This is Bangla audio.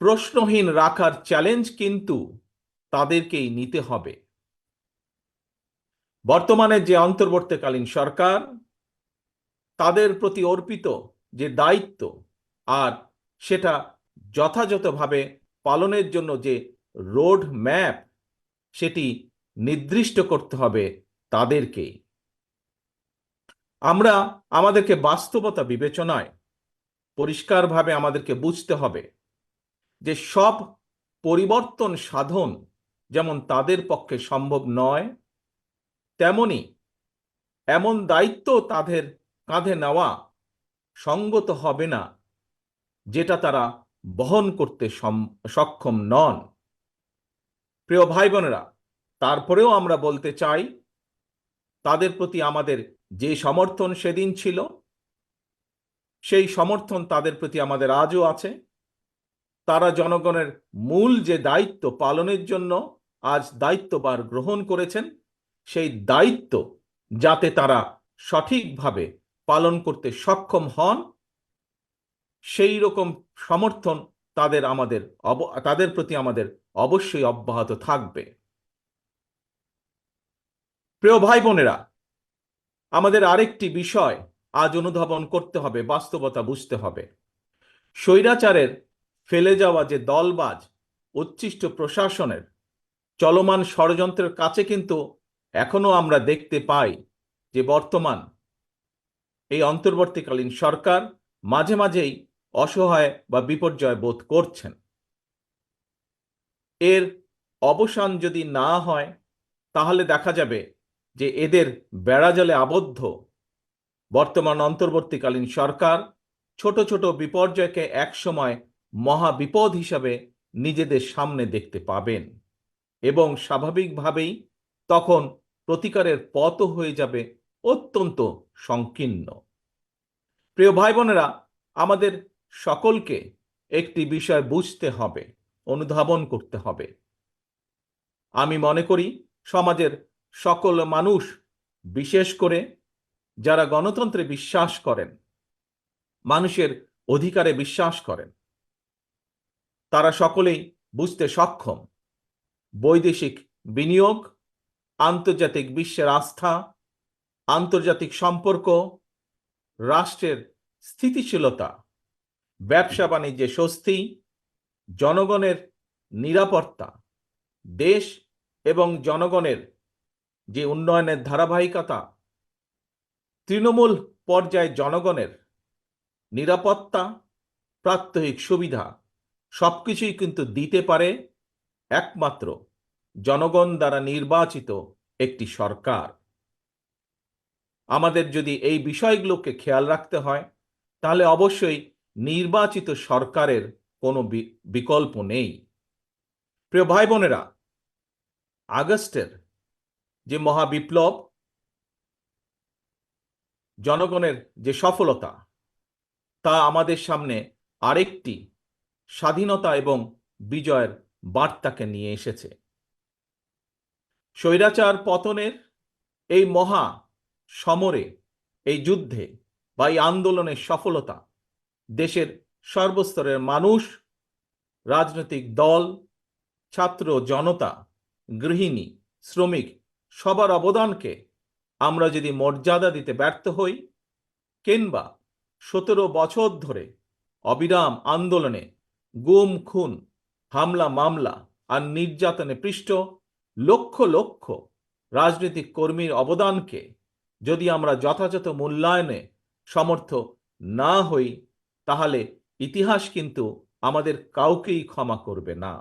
প্রশ্নহীন রাখার চ্যালেঞ্জ কিন্তু তাদেরকেই নিতে হবে। বর্তমানে যে অন্তর্বর্তীকালীন সরকার, তাদের প্রতি অর্পিত যে দায়িত্ব আর সেটা যথাযথভাবে পালনের জন্য যে রোড ম্যাপ সেটি নির্দিষ্ট করতে হবে তাদেরকেই। আমরা আমাদেরকে বাস্তবতা বিবেচনায় পরিষ্কারভাবে আমাদেরকে বুঝতে হবে যে সব পরিবর্তন সাধন যেমন তাদের পক্ষে সম্ভব নয়, তেমনি এমন দায়িত্ব তাদের কাঁধে নেওয়া সঙ্গত হবে না, যেটা তারা বহন করতে সক্ষম নন। প্রিয় ভাই বোনেরা তারপরেও আমরা বলতে চাই, তাদের প্রতি আমাদের যে সমর্থন সেদিন ছিল, সেই সমর্থন তাদের প্রতি আমাদের আজও আছে। তারা জনগণের মূল যে দায়িত্ব পালনের জন্য আজ দায়িত্ববার গ্রহণ করেছেন, সেই দায়িত্ব যাতে তারা সঠিকভাবে পালন করতে সক্ষম হন, সেই রকম সমর্থন তাদের আমাদের তাদের প্রতি আমাদের অবশ্যই অব্যাহত থাকবে। প্রিয় ভাই বোনেরা আমাদের আরেকটি বিষয় আজ অনুধাবন করতে হবে, বাস্তবতা বুঝতে হবে। স্বৈরাচারের ফেলে যাওয়া যে দলবাজ উচ্ছিষ্ট প্রশাসনের চলমান ষড়যন্ত্রের কাছে কিন্তু এখনও আমরা দেখতে পাই যে বর্তমান এই অন্তর্বর্তীকালীন সরকার মাঝে মাঝেই অসহায় বা বিপর্যয় বোধ করছেন। এর অবসান যদি না হয়, তাহলে দেখা যাবে যে এদের বেড়াজালে আবদ্ধ বর্তমান অন্তর্বর্তীকালীন সরকার ছোট ছোট বিপর্যয়কে একসময় মহা বিপদ হিসাবে নিজেদের সামনে দেখতে পাবেন। এবং স্বাভাবিকভাবেই তখন প্রতিকারের পথ হয়ে যাবে অত্যন্ত সংকীর্ণ। প্রিয় ভাই বোনেরা আমাদের সকলকে একটি বিষয় বুঝতে হবে, অনুধাবন করতে হবে। আমি মনে করি, সমাজের সকল মানুষ, বিশেষ করে যারা গণতন্ত্রে বিশ্বাস করেন, মানুষের অধিকারে বিশ্বাস করেন তারা সকলেই বুঝতে সক্ষম। বৈদেশিক বিনিয়োগ, আন্তর্জাতিক বিশ্বের আস্থা, আন্তর্জাতিক সম্পর্ক, রাষ্ট্রের স্থিতিশীলতা, ব্যবসা বাণিজ্যে স্বস্তি, জনগণের নিরাপত্তা, দেশ এবং জনগণের যে উন্নয়নের ধারাবাহিকতা, তৃণমূল পর্যায়ে জনগণের নিরাপত্তা, প্রাত্যহিক সুবিধা সবকিছুই কিন্তু দিতে পারে একমাত্র জনগণ দ্বারা নির্বাচিত একটি সরকার। আমাদের যদি এই বিষয়গুলোকে খেয়াল রাখতে হয়, তাহলে অবশ্যই নির্বাচিত সরকারের কোনো বিকল্প নেই। প্রিয় ভাই বোনেরা আগস্টের যে মহাবিপ্লব, জনগণের যে সফলতা, তা আমাদের সামনে আরেকটি স্বাধীনতা এবং বিজয়ের বার্তাকে নিয়ে এসেছে। স্বৈরাচার পতনের এই মহা সমরে, এই যুদ্ধে বা এই আন্দোলনের সফলতা দেশের সর্বস্তরের মানুষ, রাজনৈতিক দল, ছাত্র জনতা, গৃহিণী, শ্রমিক সবার অবদানকে আমরা যদি মর্যাদা দিতে ব্যর্থ হই কিংবা সতেরো বছর ধরে অবিরাম আন্দোলনে গুম, খুন, হামলা, মামলা আর নির্যাতনে পৃষ্ঠ লক্ষ লক্ষ রাজনৈতিক কর্মীর অবদানকে যদি আমরা যথাযথ মূল্যায়নে সমর্থ না হই, তাহলে ইতিহাস কিন্তু আমাদের কাউকেই ক্ষমা করবে না।